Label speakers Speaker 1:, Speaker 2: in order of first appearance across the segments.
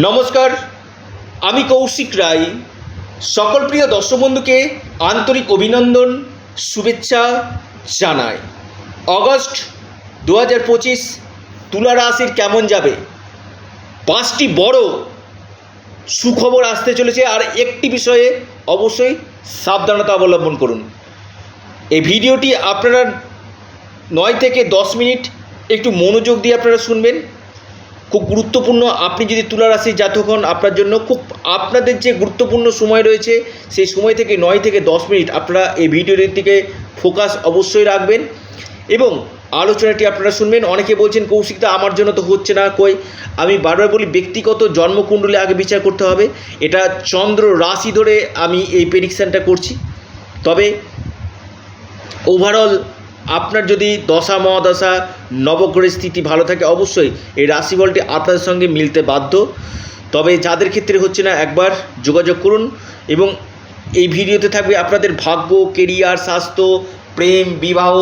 Speaker 1: নমস্কার, আমি কৌশিক রায়। সকল প্রিয় দর্শক বন্ধুকে আন্তরিক অভিনন্দন, শুভেচ্ছা জানাই। অগস্ট দু হাজার পঁচিশ, তুলা রাশির কেমন যাবে? পাঁচটি বড় সুখবর আসতে চলেছে, আর একটি বিষয়ে অবশ্যই সাবধানতা অবলম্বন করুন। এই ভিডিওটি আপনারা নয় থেকে দশ মিনিট একটু মনোযোগ দিয়ে আপনারা শুনবেন। খুব গুরুত্বপূর্ণ। আপনি যদি তুলা জাতক হন, আপনার জন্য খুব আপনাদের যে গুরুত্বপূর্ণ সময় রয়েছে, সেই সময় থেকে নয় থেকে দশ মিনিট আপনারা এই ভিডিওটির দিকে ফোকাস অবশ্যই রাখবেন। এবং আলোচনাটি আপনারা শুনবেন। অনেকে বলছেন কৌশিকতা আমার জন্য তো হচ্ছে না, কই? আমি বারবার বলি, ব্যক্তিগত জন্মকুণ্ডলে আগে বিচার করতে হবে। এটা চন্দ্র রাশি ধরে আমি এই প্রেডিকশানটা করছি। তবে ওভারঅল আপনার যদি দশা, মহাদশা, নবগ্রহের স্থিতি ভালো থাকে, অবশ্যই এই রাশিফলটি আপনাদের সঙ্গে মিলতে বাধ্য। তবে যাদের ক্ষেত্রে হচ্ছে না, একবার যোগাযোগ করুন এবং এই ভিডিওতে থাকবে আপনাদের ভাগ্য কেরিয়ার স্বাস্থ্য, প্রেম, বিবাহ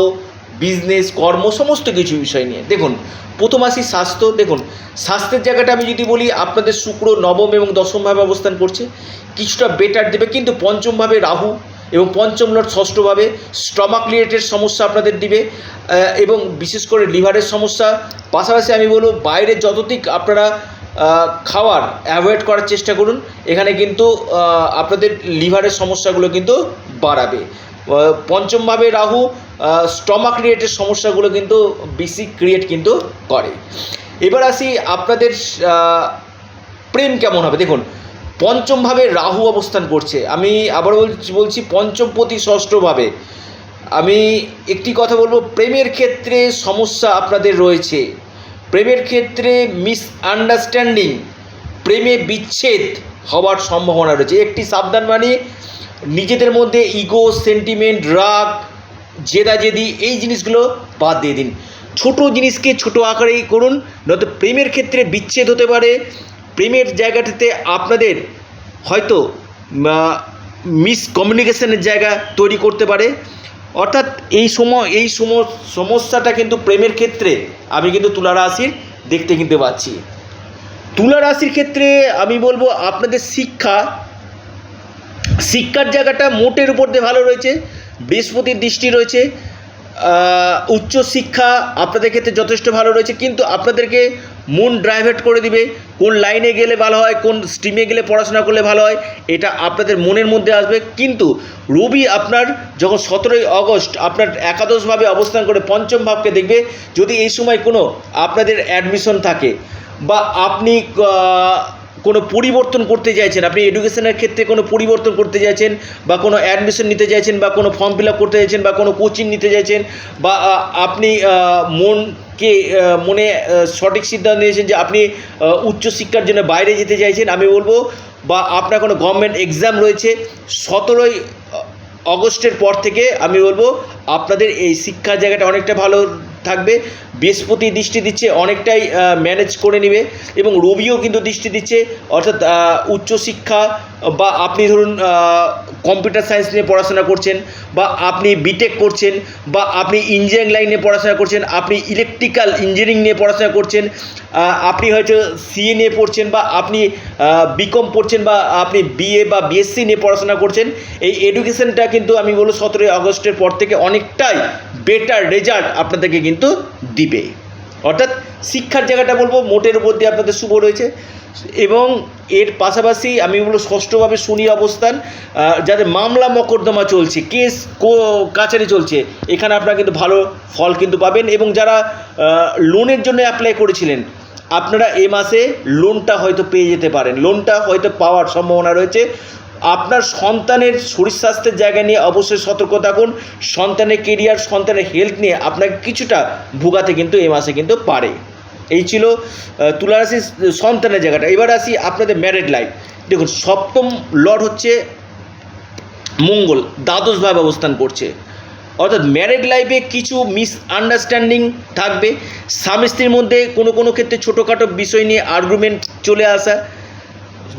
Speaker 1: বিজনেস কর্ম, সমস্ত কিছু বিষয় নিয়ে। দেখুন, প্রথম আসি স্বাস্থ্য। দেখুন, স্বাস্থ্যের জায়গাটা আমি যদি বলি, আপনাদের শুক্র, নবম এবং দশমভাবে অবস্থান করছে। কিছুটা বেটার দেবে, কিন্তু পঞ্চমভাবে রাহু। এবং পঞ্চম লট ষষ্ঠভাবে স্টমাক রিলেটেড সমস্যা আপনাদের দিবে এবং বিশেষ করে লিভারের সমস্যা। পাশাপাশি আমি বলব বাইরে যতদিক আপনারা খাওয়ার অ্যাভয়েড করার চেষ্টা করুন, এখানে কিন্তু আপনাদের লিভারের সমস্যাগুলো কিন্তু বাড়াবে। পঞ্চমভাবে রাহু স্টমাক রিলেটেড সমস্যাগুলো কিন্তু বেশি ক্রিয়েট কিন্তু করে। এবার আসি আপনাদের প্রেম কেমন হবে? দেখুন পঞ্চমভাবে রাহু অবস্থান করছে। আমি আবার বলছি বলছি পঞ্চমপতি ষষ্ঠভাবে। আমি একটি কথা বলব, প্রেমের ক্ষেত্রে সমস্যা আপনাদের রয়েছে। প্রেমের ক্ষেত্রে মিস আন্ডারস্ট্যান্ডিং প্রেমে বিচ্ছেদ হওয়ার সম্ভাবনা রয়েছে। একটি সাবধান মানে নিজেদের মধ্যে ইগো সেন্টিমেন্ট রাগ, জেদাজেদি, এই জিনিসগুলো বাদ দিয়ে দিন। ছোট জিনিসকে ছোট আকারেই করুন, নয়তো প্রেমের ক্ষেত্রে বিচ্ছেদ হতে পারে প্রেমের জায়গাটাতে আপনাদের হয়তো মিস কমিউনিকেশনের জায়গা তৈরি করতে পারে। অর্থাৎ এই সময়, এই সম- সমস্যাটা কিন্তু প্রেমের ক্ষেত্রে আমি কিন্তু তুলা রাশির দেখতে কিন্তু পাচ্ছি। তুলা রাশির ক্ষেত্রে আমি বলব আপনাদের শিক্ষা, শিক্ষার জায়গাটা মোটের উপর দিয়ে ভালো রয়েছে, বৃহস্পতির দৃষ্টি রয়েছে আহ, উচ্চ শিক্ষা আপনাদের ক্ষেত্রে যথেষ্ট ভালো রয়েছে কিন্তু আপনাদেরকে মন ড্রাইভেট করে দিবে কোন লাইনে গেলে ভালো হয় কোন স্ট্রিমে গেলে পড়াশোনা করলে ভালো হয় এটা আপনাদের মনের মধ্যে আসবে। কিন্তু রবি আপনার যখন সতেরোই আগস্ট আপনার একাদশভাবে অবস্থান করে পঞ্চম ভাবকে দেখবে যদি এই সময় কোনো আপনাদের অ্যাডমিশন থাকে বা আপনি কোনো পরিবর্তন করতে চাইছেন? আপনি এডুকেশনের ক্ষেত্রে কোনো পরিবর্তন করতে চাইছেন? বা কোনো অ্যাডমিশন নিতে চাইছেন? বা কোনো ফর্ম ফিল করতে চাইছেন? বা কোনো কোচিং নিতে চাইছেন? বা আপনি মনকে মনে সঠিক সিদ্ধান্ত নিয়েছেন যে আপনি উচ্চশিক্ষার জন্য বাইরে যেতে চাইছেন? আমি বলব, বা আপনার কোনো গভর্নমেন্ট এক্সাম রয়েছে, সতেরোই অগস্টের পর থেকে আমি বলব, আপনাদের এই শিক্ষার জায়গাটা অনেকটা ভালো থাকবে। বৃহস্পতি দৃষ্টি দিচ্ছে অনেকটাই ম্যানেজ করে নেবে এবং রবিও কিন্তু দৃষ্টি দিচ্ছে। অর্থাৎ উচ্চশিক্ষা বা আপনি ধরুন কম্পিউটার সায়েন্স নিয়ে পড়াশোনা করছেন বা আপনি বিটেক করছেন বা আপনি ইঞ্জিনিয়ারিং লাইনে পড়াশোনা করছেন, আপনি ইলেকট্রিক্যাল ইঞ্জিনিয়ারিং নিয়ে পড়াশোনা করছেন আপনি হয়তো সিএ নিয়ে পড়ছেন বা আপনি বিকম পড়ছেন বা আপনি বিএ বা বিএসসি নিয়ে পড়াশোনা করছেন, এই এডুকেশনটা কিন্তু আমি বলব সতেরোই আগস্টের পর থেকে অনেকটাই বেটার রেজাল্ট আপনাদেরকে কিন্তু দিবে। অর্থাৎ শিক্ষার জায়গাটা বলব, মোটের উপর দিয়ে আপনাদের শুভ রয়েছে। এবং এর পাশাপাশি আমি বলব ষষ্ঠভাবে শনি অবস্থান যাদের মামলা মকদ্দমা চলছে, কেস কাছারি চলছে, এখানে আপনারা কিন্তু ভালো ফল কিন্তু পাবেন এবং যারা লোনের জন্য অ্যাপ্লাই করেছিলেন, আপনারা এ মাসে লোনটা হয়তো পেয়ে যেতে পারেন। লোনটা হয়তো পাওয়ার সম্ভাবনা রয়েছে। আপনার সন্তানের শরীর স্বাস্থ্যের জায়গা নিয়ে অবশ্যই সতর্ক থাকুন। সন্তানের কেরিয়ার সন্তানের হেলথ নিয়ে আপনাকে কিছুটা ভোগাতে কিন্তু এ মাসে কিন্তু পারে। এই ছিল আহ, তুলা রাশির সন্তানের জায়গাটা। এবার আসি আপনাদের ম্যারেড লাইফ দেখুন সপ্তম লর্ড হচ্ছে মঙ্গল দ্বাদশভাবে অবস্থান করছে। অর্থাৎ ম্যারেড লাইফে কিছু মিস আন্ডারস্ট্যান্ডিং থাকবে। স্বামী স্ত্রীর মধ্যে কোনো কোনো ক্ষেত্রে ছোটোখাটো বিষয় নিয়ে আর্গুমেন্ট চলে আসা।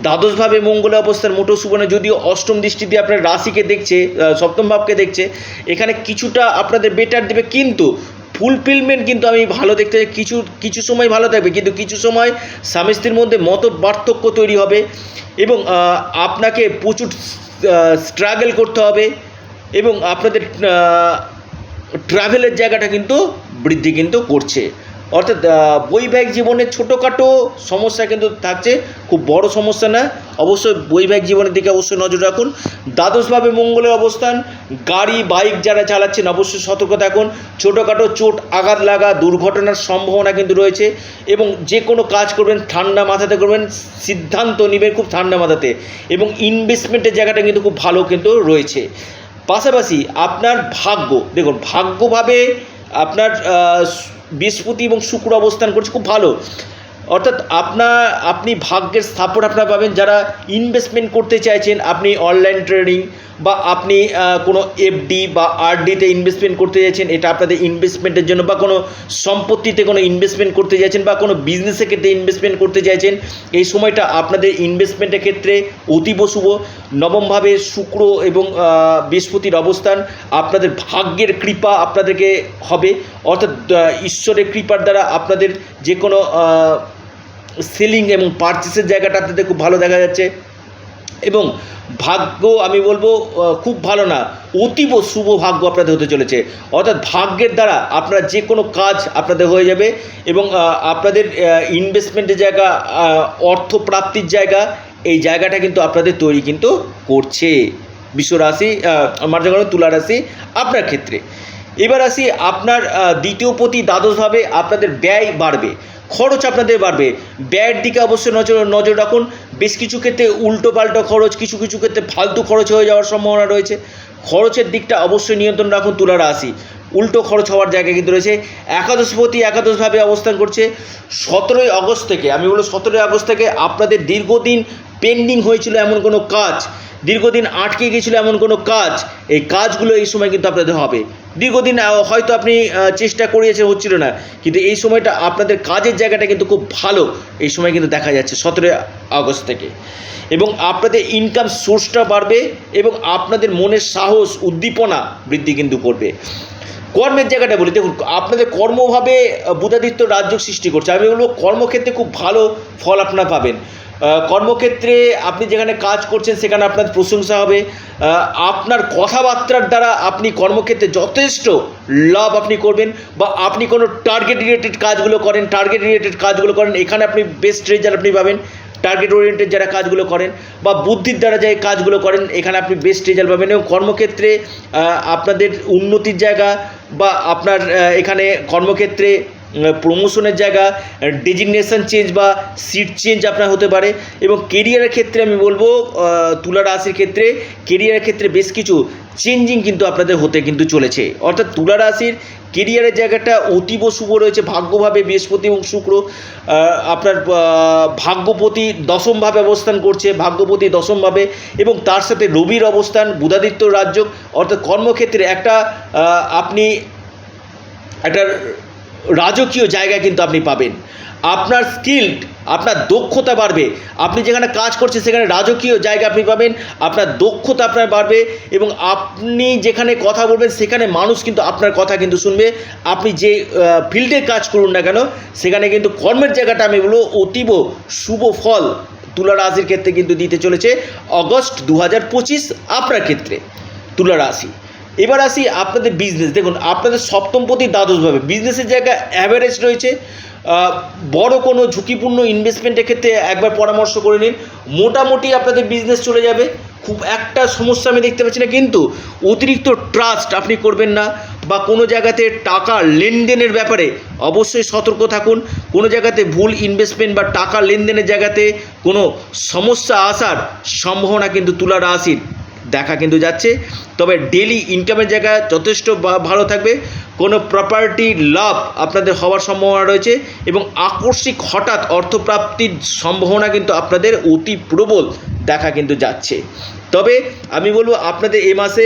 Speaker 1: দ্বাদশভাবে মঙ্গলে অবস্থান মোটো সুবর্ণ যদিও অষ্টম দৃষ্টি দিয়ে আপনার রাশিকে দেখছে সপ্তম ভাবকে দেখছে, এখানে কিছুটা আপনাদের বেটার দেবে। কিন্তু ফুলফিলমেন্ট কিন্তু আমি ভালো দেখতে। কিছু কিছু সময় ভালো থাকবে, কিন্তু কিছু সময় স্বামী স্ত্রীর মধ্যে মত পার্থক্য তৈরি হবে এবং আপনাকে প্রচুর স্ট্রাগল করতে হবে এবং আপনাদের ট্রাভেলের জায়গাটা কিন্তু বৃদ্ধি কিন্তু করছে। অর্থাৎ বৈবাহিক জীবনে ছোটোখাটো সমস্যা কিন্তু থাকছে, খুব বড় সমস্যা না। অবশ্যই বৈবাহিক জীবনের দিকে অবশ্যই নজর রাখুন। দ্বাদশভাবে মঙ্গলের অবস্থান, গাড়ি, বাইক যারা চালাচ্ছেন, অবশ্যই সতর্ক থাকুন। ছোটোখাটো চোট, আঘাত লাগা, দুর্ঘটনার সম্ভাবনা কিন্তু রয়েছে এবং যে কোনো কাজ করবেন, ঠান্ডা মাথাতে করবেন, সিদ্ধান্ত নেবেন খুব ঠান্ডা মাথাতে এবং ইনভেস্টমেন্টের জায়গাটা কিন্তু খুব ভালো কিন্তু রয়েছে। পাশাপাশি আপনার ভাগ্য, দেখুন, ভাগ্যভাবে আপনার বৃহস্পতি এবং শুক্র অবস্থান করছে, খুব ভালো। অর্থাৎ আপনার আপনি ভাগ্যের স্থাপন আপনারা পাবেন। যারা ইনভেস্টমেন্ট করতে চাইছেন, আপনি অনলাইন ট্রেডিং বা আপনি কোনো এফডি বা আরডিতে ইনভেস্টমেন্ট করতে চাইছেন এটা আপনাদের ইনভেস্টমেন্টের জন্য বা কোনো সম্পত্তিতে কোনো ইনভেস্টমেন্ট করতে চাইছেন বা কোনো বিজনেসের ক্ষেত্রে ইনভেস্টমেন্ট করতে চাইছেন এই সময়টা আপনাদের ইনভেস্টমেন্টের ক্ষেত্রে অতীব শুভ। নবমভাবে শুক্র এবং বৃহস্পতির অবস্থান আপনাদের ভাগ্যের কৃপা আপনাদেরকে হবে। অর্থাৎ ঈশ্বরের কৃপার দ্বারা আপনাদের যে কোনো সেলিং এবং পারচেসের জায়গাটা আপনাদের খুব ভালো দেখা যাচ্ছে। এবং ভাগ্য, আমি বলব খুব ভালো না, অতীব শুভ ভাগ্য আপনাদের হতে চলেছে। অর্থাৎ ভাগ্যের দ্বারা আপনারা যে কোনো কাজ আপনাদের হয়ে যাবে এবং আপনাদের ইনভেস্টমেন্টের জায়গা অর্থ প্রাপ্তির জায়গা, এই জায়গাটা কিন্তু আপনাদের তৈরি কিন্তু করছে। বিশ্ব রাশি মার্জাগণ তুলা রাশি আপনার ক্ষেত্রে। এবার আসি, আপনার দ্বিতীয় প্রতি দ্বাদশভাবে আপনাদের ব্যয় বাড়বে, খরচ আপনাদের বাড়বে। ব্যয়ের দিকে অবশ্যই নজর নজর রাখুন। বেশ কিছু ক্ষেত্রে উল্টো পাল্টো খরচ, কিছু কিছু ক্ষেত্রে ফালতু খরচ হয়ে যাওয়ার সম্ভাবনা রয়েছে। খরচের দিকটা অবশ্যই নিয়ন্ত্রণ রাখুন তুলা রাশি। উল্টো খরচ হওয়ার জায়গা কিন্তু রয়েছে। একাদশপতি একাদশভাবে অবস্থান করছে। সতেরোই আগস্ট থেকে, আমি বলব সতেরোই আগস্ট থেকে আপনাদের দীর্ঘদিন পেন্ডিং হয়েছিল এমন কোনো কাজ। দীর্ঘদিন আটকে গিয়েছিল এমন কোনো কাজ, এই কাজগুলো এই সময় কিন্তু আপনাদের হবে। দীর্ঘদিন হয়তো আপনি চেষ্টা করিয়েছে হচ্ছিল না। কিন্তু এই সময়টা আপনাদের কাজের জায়গাটা কিন্তু খুব ভালো, এই সময় কিন্তু দেখা যাচ্ছে, সতেরোই আগস্ট থেকে। এবং আপনাদের ইনকাম সোর্সটা বাড়বে এবং আপনাদের মনের সাহস, উদ্দীপনা বৃদ্ধি কিন্তু করবে। কর্মের জায়গাটা বলি। দেখুন, আপনাদের কর্মভাবে বুধাদিত্য রাজ্য সৃষ্টি করছে। আমি বলব, কর্মক্ষেত্রে খুব ভালো ফল আপনারা পাবেন। কর্মক্ষেত্রে আপনি যেখানে কাজ করছেন, সেখানে আপনার প্রশংসা হবে। আপনার কথাবার্তার দ্বারা আপনি কর্মক্ষেত্রে যথেষ্ট লাভ আপনি করবেন বা আপনি কোনো টার্গেট রিলেটেড কাজগুলো করেন টার্গেট রিলেটেড কাজগুলো করেন, এখানে আপনি বেস্ট রেজাল্ট আপনি পাবেন। টার্গেট ওরিয়েন্টেড যারা কাজগুলো করেন বা বুদ্ধির দ্বারা যে কাজগুলো করেন, এখানে আপনি বেস্ট রেজাল্ট পাবেন। এবং কর্মক্ষেত্রে আপনাদের উন্নতির জায়গা বা আপনার এখানে কর্মক্ষেত্রে প্রমোশনের জায়গা ডেজিগনেশন চেঞ্জ বা সিট চেঞ্জ আপনার হতে পারে। এবং কেরিয়ারের ক্ষেত্রে আমি বলব তুলা রাশির ক্ষেত্রে কেরিয়ারের ক্ষেত্রে বেশ কিছু চেঞ্জিং কিন্তু আপনাদের হতে কিন্তু চলেছে। অর্থাৎ তুলা রাশির কেরিয়ারের জায়গাটা অতীব শুভ রয়েছে, ভাগ্যভাবে বৃহস্পতি এবং শুক্র। আপনার ভাগ্যপতি দশমভাবে অবস্থান করছে, ভাগ্যপতি দশমভাবে এবং তার সাথে রবির অবস্থান, বুধাদিত্য রাজ্য অর্থাৎ কর্মক্ষেত্রে একটা আপনি একটা রাজকীয় জায়গা কিন্তু আপনি পাবেন। আপনার স্কিল্ড আপনার দক্ষতা বাড়বে। আপনি যেখানে কাজ করছেন, সেখানে রাজকীয় জায়গা আপনি পাবেন। আপনার দক্ষতা আপনার বাড়বে এবং আপনি যেখানে কথা বলবেন, সেখানে মানুষ কিন্তু আপনার কথা কিন্তু শুনবে। আপনি যে ফিল্ডে কাজ করুন না কেন, সেখানে কিন্তু কর্মের জায়গাটা আমি বলব অতীব শুভ ফল তুলা রাশির ক্ষেত্রে কিন্তু দিতে চলেছে। অগস্ট দু হাজার পঁচিশ আপনার ক্ষেত্রে তুলা রাশি। এবার আসি আপনাদের বিজনেস দেখুন, আপনাদের সপ্তমপতি দ্বাদশভাবে। বিজনেসের জায়গা অ্যাভারেজ রয়েছে বড় কোনো ঝুঁকিপূর্ণ ইনভেস্টমেন্টের ক্ষেত্রে একবার পরামর্শ করে নিন। মোটামুটি আপনাদের বিজনেস চলে যাবে। খুব একটা সমস্যা আমি দেখতে পাচ্ছি না, কিন্তু অতিরিক্ত ট্রাস্ট আপনি করবেন না বা কোনো জায়গাতে টাকা লেনদেনের ব্যাপারে অবশ্যই সতর্ক থাকুন। কোনো জায়গাতে ভুল ইনভেস্টমেন্ট বা টাকা লেনদেনের জায়গাতে কোনো সমস্যা আসার সম্ভাবনা কিন্তু তুলা রাশির। দেখা কিন্তু যাচ্ছে। তবে ডেলি ইনকামের জায়গা যথেষ্ট ভালো থাকবে। কোনো প্রপার্টি লাভ আপনাদের হওয়ার সম্ভাবনা রয়েছে এবং আকস্মিক হঠাৎ অর্থপ্রাপ্তির সম্ভাবনা কিন্তু আপনাদের অতি প্রবল দেখা কিন্তু যাচ্ছে। তবে আমি বলব আপনাদের এ মাসে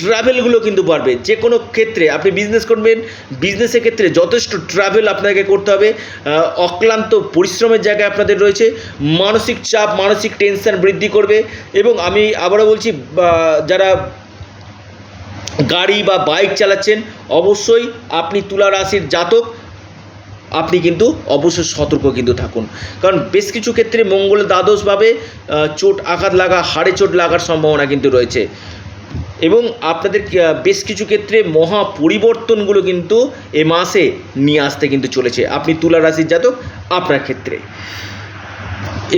Speaker 1: ট্রাভেলগুলো কিন্তু বাড়বে। যে কোনো ক্ষেত্রে আপনি বিজনেস করবেন বিজনেসের ক্ষেত্রে যথেষ্ট ট্রাভেল আপনাকে করতে হবে। অক্লান্ত পরিশ্রমের জায়গায় আপনাদের রয়েছে। মানসিক চাপ, মানসিক টেনশন বৃদ্ধি করবে এবং আমি আবারও বলছি যারা গাড়ি বা বাইক চালাচ্ছেন, অবশ্যই আপনি তুলা রাশির জাতক, আপনি কিন্তু অবশ্যই সতর্ক কিন্তু থাকুন। কারণ বেশ কিছু ক্ষেত্রে মঙ্গল দ্বাদশভাবে চোট আঘাত লাগা, হাড়ে চোট লাগার সম্ভাবনা কিন্তু রয়েছে। এবং আপনাদের বেশ কিছু ক্ষেত্রে মহা পরিবর্তনগুলো কিন্তু এ মাসে নিয়ে আসতে কিন্তু চলেছে। আপনি তুলা রাশির জাতক, আপনার ক্ষেত্রে।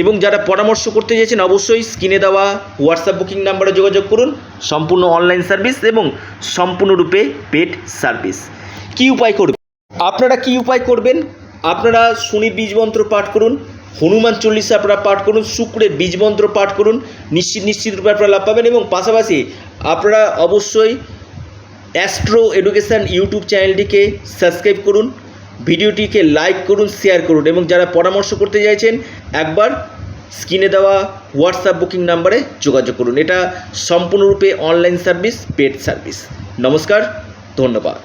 Speaker 1: এবং যারা পরামর্শ করতে চাইছেন, অবশ্যই স্ক্রিনে দেওয়া হোয়াটসঅ্যাপ বুকিং নাম্বারে যোগাযোগ করুন। সম্পূর্ণ অনলাইন সার্ভিস এবং সম্পূর্ণরূপে পেড সার্ভিস। কী উপায় করবেন আপনারা কি উপায় করবেন? আপনারা শনি বীজমন্ত্র পাঠ করুন, হনুমান চল্লিশা আপনারা পাঠ করুন, শুক্রের বীজমন্ত্র পাঠ করুন, নিশ্চিত নিশ্চিত রূপে আপনারা লাভ পাবেন এবং পাশাপাশি আপনারা অবশ্যই অ্যাস্ট্রো এডুকেশান ইউটিউব চ্যানেলটিকে সাবস্ক্রাইব করুন, ভিডিওটিকে লাইক করুন শেয়ার করুন এবং যারা পরামর্শ করতে চাইছেন, একবার স্ক্রিনে দেওয়া হোয়াটসঅ্যাপ বুকিং নাম্বারে যোগাযোগ করুন। এটা সম্পূর্ণরূপে অনলাইন সার্ভিস পেড সার্ভিস নমস্কার, ধন্যবাদ।